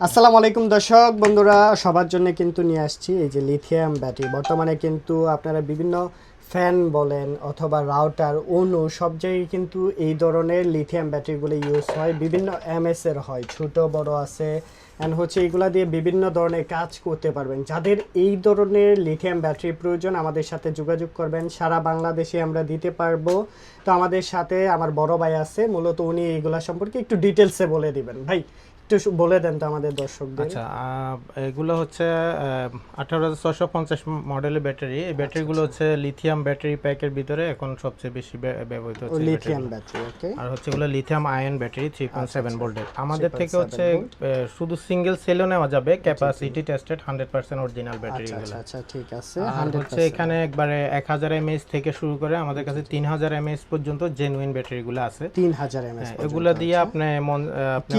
আসসালামু আলাইকুম দর্শক, বন্ধুরা, সবার জন্য কিন্তু নিয়ে আসছি এই যে লিথিয়াম ব্যাটারি বর্তমানে কিন্তু আপনারা বিভিন্ন ফ্যান বলেন অথবা রাউটার অনু সব জায়গায় কিন্তু এই ধরনের লিথিয়াম ব্যাটারিগুলো ইউজ হয়। বিভিন্ন এমএসের হয়, ছোট, বড় আছে অ্যান্ড হচ্ছে এগুলা দিয়ে বিভিন্ন ধরনের কাজ করতে পারবেন। যাদের এই ধরনের লিথিয়াম ব্যাটারি প্রয়োজন আমাদের সাথে যোগাযোগ করবেন। সারা বাংলাদেশে আমরা দিতে পারব। তো আমাদের সাথে আমার বড় ভাই আছে মূলত উনি এইগুলা সম্পর্কে একটু ডিটেলসে বলে দিবেন। ভাই একটু বলে দেন তো আমাদের দর্শকদের। আচ্ছা এগুলো হচ্ছে আঠারো হাজার ছশো পঞ্চাশ মডেলের ব্যাটারি এই ব্যাটারিগুলো হচ্ছে লিথিয়াম ব্যাটারি প্যাকের ভিতরে এখন সবচেয়ে বেশি ব্যবহৃত হচ্ছে লিথিয়াম ব্যাটারি ওকে আর হচ্ছে এগুলো lithium ion battery three point seven ভোল্টের আমাদের থেকে হচ্ছে শুধু সিঙ্গেল সেলও নেওয়া যাবে capacity tested hundred percent original battery আচ্ছা আচ্ছা আচ্ছা ঠিক আছে আর হচ্ছে এখানে একবারে এক হাজার এমএএস থেকে শুরু করে আমাদের কাছে তিন হাজার এমএএস পর্যন্ত জেনুইন ব্যাটারিগুলো আছে। তিন হাজার এমএস হ্যাঁ, এগুলা দিয়ে আপনি মন আপনি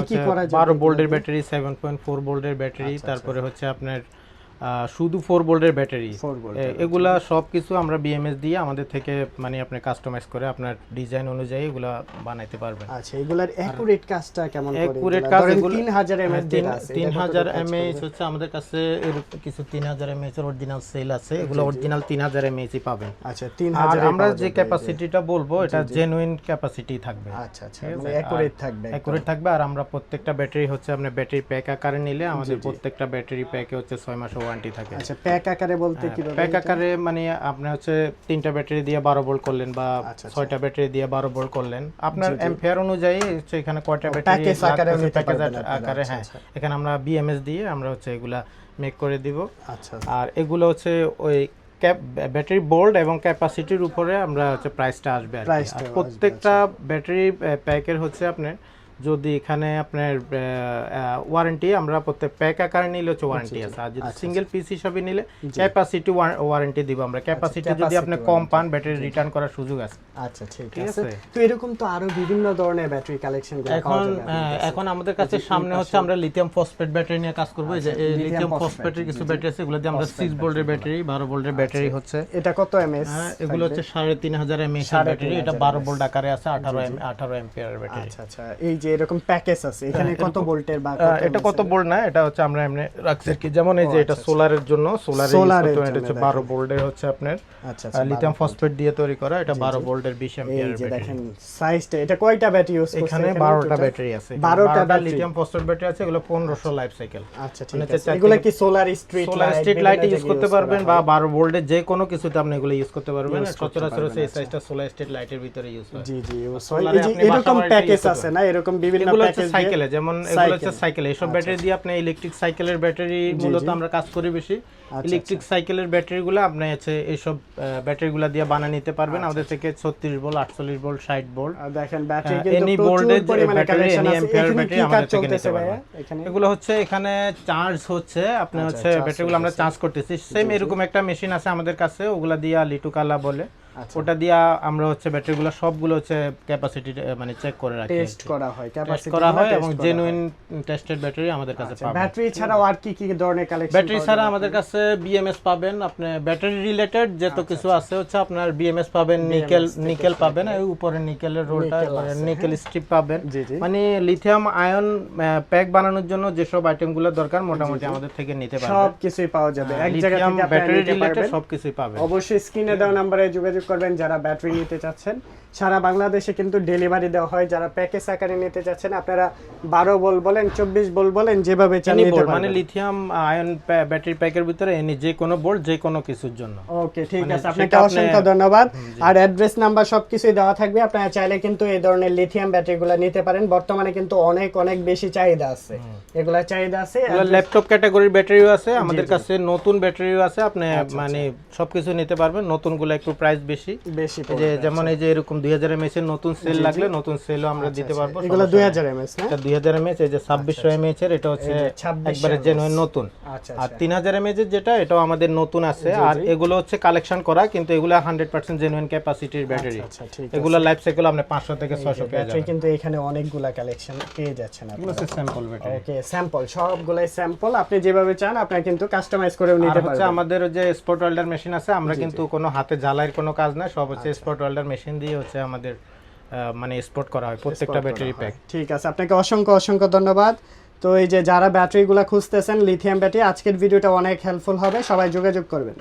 ভোল্টের ব্যাটারি সেভেন পয়েন্ট ফোর বোল্ডের ব্যাটারি তারপরে হচ্ছে আপনার শুধু ফোর ভোল্টের ব্যাটারি। এগুলা সব কিছু আমরা বিএমএস দিয়ে আমাদের থেকে মানে আপনি কাস্টমাইজ করে আপনার ডিজাইন অনুযায়ী এগুলা বানাইতে পারবেন। আচ্ছা এগুলার অ্যাকুরেট কাজটা কেমন করে? এগুলা? কাজ এগুলো- তিন হাজার এমএস তিন তিন হাজার এমএএইচ হচ্ছে আমাদের কাছে এরকম কিছু তিন হাজার এমএএইচ এর অরিজিনাল সেল আছে এগুলো অরিজিনাল তিন হাজার এমএএইচই পাবেন। আচ্ছা তিন আর হাজার আমরা যে ক্যাপাসিটিটা বলব এটা জেনুইন ক্যাপাসিটি থাকবে। আচ্ছা আচ্ছা মানে অ্যাকুরেট থাকবে অ্যাকুরেট থাকবে আর আমরা প্রত্যেকটা ব্যাটারি হচ্ছে আপনার ব্যাটারি প্যাক আকারে নিলে আমাদের প্রত্যেকটা ব্যাটারি প্যাকে হচ্ছে ছয় মাসের ওয়ারেন্টি থাকে। আচ্ছা প্যাক আকারে বলতে কি প্যাক আকারে মানে আপনি হচ্ছে তিনটা ব্যাটারি দিয়ে বারো ভোল্ট করলেন বা আচ্ছা, ছয়টা ব্যাটারি দিয়ে বারো ভোল্ট করলেন। আপনার এম্পিয়ার অনুযায়ী হচ্ছে এখানে কয়টা ব্যাটারি প্যাকেজ আকারে আকারে আচ্ছা, হ্যাঁ এখানে আমরা বিএমএস দিয়ে আমরা হচ্ছে এগুলা মেক করে দিব। আচ্ছা আর এগুলো হচ্ছে ওই ক্যাপ ব্যাটারি বোল্ড এবং ক্যাপাসিটির উপরে আমরা হচ্ছে প্রাইসটা আসবে আর আসবে, প্রত্যেকটা ব্যাটারি প্যাকের হচ্ছে আপনার যদি এখানে আপনার ওয়ারেন্টি আমরা প্রত্যেক প্যাক আকারে নিলে হচ্ছে ওয়ারেন্টি আছে। আর যদি সিঙ্গেল পিস হিসাবে নিলে ক্যাপাসিটি ওয়ারেন্টি দিব আমরা। ক্যাপাসিটি যদি আপনি কম পান ব্যাটারি রিটার্ন করার সুযোগ আছে। আচ্ছা ঠিক আছে? তো এরকম তো আরও বিভিন্ন ধরনের ব্যাটারি কালেকশন এখন এখন আমাদের কাছে সামনে হচ্ছে আমরা লিথিয়াম ফসফেট ব্যাটারি নিয়ে কাজ করব। এই যে লিথিয়াম ফসফেটের কিছু ব্যাটারি আছে এগুলো দিয়ে আমরা সিক্স ভোল্টের ব্যাটারি বারো ভোল্টের ব্যাটারি হচ্ছে। এটা কত এমএস হ্যাঁ, এগুলো হচ্ছে সাড়ে তিন হাজার এমএএইচ ব্যাটারি এটা বারো ভোল্ট আকারে আছে আঠারো আঠারো এম্পিয়ার ব্যাটারি আচ্ছা আচ্ছা। এই যে এরকম প্যাকেজ আছে এখানে কত ভোল্টের বা এটা কত বোল্ট না এটা হচ্ছে আমরা এমনি রাখছি কি। যেমন এই যে এটা সোলারের জন্য সোলার এটা হচ্ছে বারো ভোল্টের হচ্ছে আপনার আচ্ছা আচ্ছা লিথিয়াম ফসফেট দিয়ে তৈরি করা এটা বারো ভোল্টের বিশ এই এম্পিয়ার যে ব্যাটারি দেখেন সাইজটা এটা কয়টা ব্যাটারি ইউজ করছে এখানে এখানে বারোটা total? ব্যাটারি আছে 12টা battery। লিথিয়াম ফসফেট ব্যাটারি আছে এগুলো পনেরোশো লাইফ সাইকেল আচ্ছা ঠিক মানে আছে। এগুলা কি solar street solar street light use করতে পারবেন বা বারো ভোল্টের যে কোনো কিছুতে আপনি এগুলো ইউজ করতে পারবেন। সচরাচর এই সাইজটা সোলার স্ট্রিট লাইটের ভিতরে ইউজ হয়। জি জি হয়। যে এরকম প্যাকেজ আছে না এরকম বিভিন্ন প্যাকেজ সাইকেলে যেমন এগুলো হচ্ছে সাইকেল। এইসব ব্যাটারি দিয়ে আপনি ইলেকট্রিক সাইকেলের ব্যাটারি মূলত আমরা কাজ করি বেশি। আচ্ছা, ইলেকট্রিক সাইকেলের ব্যাটারিগুলো আপনি হচ্ছে এইসব ব্যাটারিগুলো দিয়ে বানিয়ে নিতে পারবেন। আচ্ছা, আমাদের থেকে ভোল্ট ভোল্ট ভোল্ট দেখেন ব্যাটারি কিন্তু আছে। আমাদের থেকে নিতে পারবেন। এগুলো হচ্ছে এখানে চার্জ হচ্ছে। আপনি আচ্ছা, হচ্ছে ব্যাটারিগুলো আমরা চার্জ করতেছি। সেম এরকম একটা মেশিন আছে আমাদের কাছে ওগুলা দিয়ে লিটু কালা বলে। আচ্ছা। ওটা দিয়া আমরা হচ্ছে ব্যাটারিগুলো সবগুলো হচ্ছে ক্যাপাসিটি মানে চেক করে রাখি টেস্ট করা হয় ক্যাপাসিটি করা হয় এবং জেনুইন টেস্টেড ব্যাটারি আমাদের কাছে পাবেন। ব্যাটারি ছাড়াও আর কি কি ধরনের কালেকশন ব্যাটারি ছাড়া আমাদের কাছে বিএমএস পাবেন আপনি ব্যাটারি রিলেটেড যত আচ্ছা, কিছু আছে হচ্ছে আপনার বিএমএস পাবেন নিকেল নিকেল পাবেন। এই উপরে নিকেলের রোলটা নিকেল স্ট্রিপ পাবেন। মানে লিথিয়াম আয়ন প্যাক বানানোর জন্য যেসব আইটেমগুলো দরকার মোটামুটি আমাদের থেকে নিতে পারবেন। সব কিছুই পাওয়া যাবে। এক জায়গা থেকে ব্যাটারি রিলেটেড পারবেন। সবকিছুই পাবেন। অবশ্যই স্ক্রিনে দেওয়া নাম্বারে যোগাযোগ করবেন যারা ব্যাটারি নিতে চাচ্ছেন। সারা বাংলাদেশে কিন্তু ডেলিভারি দেওয়া হয়। যারা প্যাকেজ আকারে নিতে চাচ্ছেন আপনারা বারো বল বলেন চব্বিশ বল বলেন যেভাবে মানে লিথিয়াম আয়ন ব্যাটারি প্যাকের ভিতরে এনি যে কোনো বোর্ড যে কোনো কিছুর জন্য। ওকে ঠিক মানে আছে। আপনাকে অসংখ্য ধন্যবাদ। আর অ্যাড্রেস নাম্বার সবকিছুই দেওয়া থাকবে। আপনারা চাইলে কিন্তু এই ধরনের লিথিয়াম ব্যাটারিগুলো নিতে পারেন। বর্তমানে কিন্তু অনেক অনেক বেশি চাহিদা আছে। এগুলা চাহিদা আছে। ল্যাপটপ ক্যাটাগরির ব্যাটারিও আছে। আমাদের কাছে নতুন ব্যাটারিও আছে। আপনি মানে সবকিছু নিতে পারবেন। নতুনগুলো একটু প্রাইস বেশি বেশি। এই যে যেমন এই যে এরকম দুই হাজার এমএচ এর নতুন সেল লাগলে নতুন সেলও আমরা দিতে পারব এগুলো দুই হাজার এমএস না? এটা দুই হাজার এমএচ এই যে ছাব্বিশশো এমএচ এর এটা হচ্ছে 2600 একবারে জেনুইন নতুন। আচ্ছা আর তিন হাজার এমএচ এর যেটা এটাও আমাদের নতুন আছে। আর এগুলো হচ্ছে কালেকশন করা কিন্তু এগুলো হান্ড্রেড পার্সেন্ট জেনুইন ক্যাপাসিটির ব্যাটারি আচ্ছা এগুলো লাইফ সাইকেল আপনি পাঁচশো থেকে ছয়শো পেয়ে যাবেন। কিন্তু এখানে অনেকগুলা কালেকশন পেয়ে যাচ্ছেন আপনি এগুলো হচ্ছে স্যাম্পল ব্যাটারি ওকে স্যাম্পল সবগুলাই স্যাম্পল আপনি যেভাবে চান আপনারা কিন্তু কাস্টমাইজ করেও আর নিতে পারবেন। আমাদের যে স্পট ওয়েল্ডার মেশিন আছে আমরা কিন্তু কোনো হাতে জ্বালাইয়ের কোনো কাজ না সব হচ্ছে স্পট ওয়েল্ডার মেশিন দিয়ে হচ্ছে আমাদের মানে স্পট করা হয় প্রত্যেকটা ব্যাটারি প্যাক ঠিক আছে আপনাকে অসংখ্য অসংখ্য ধন্যবাদ। তো এই যে যারা ব্যাটারিগুলো খুঁজতেছেন লিথিয়াম ব্যাটারি আজকের ভিডিওটা অনেক হেল্পফুল হবে সবাই যোগাযোগ করবেন।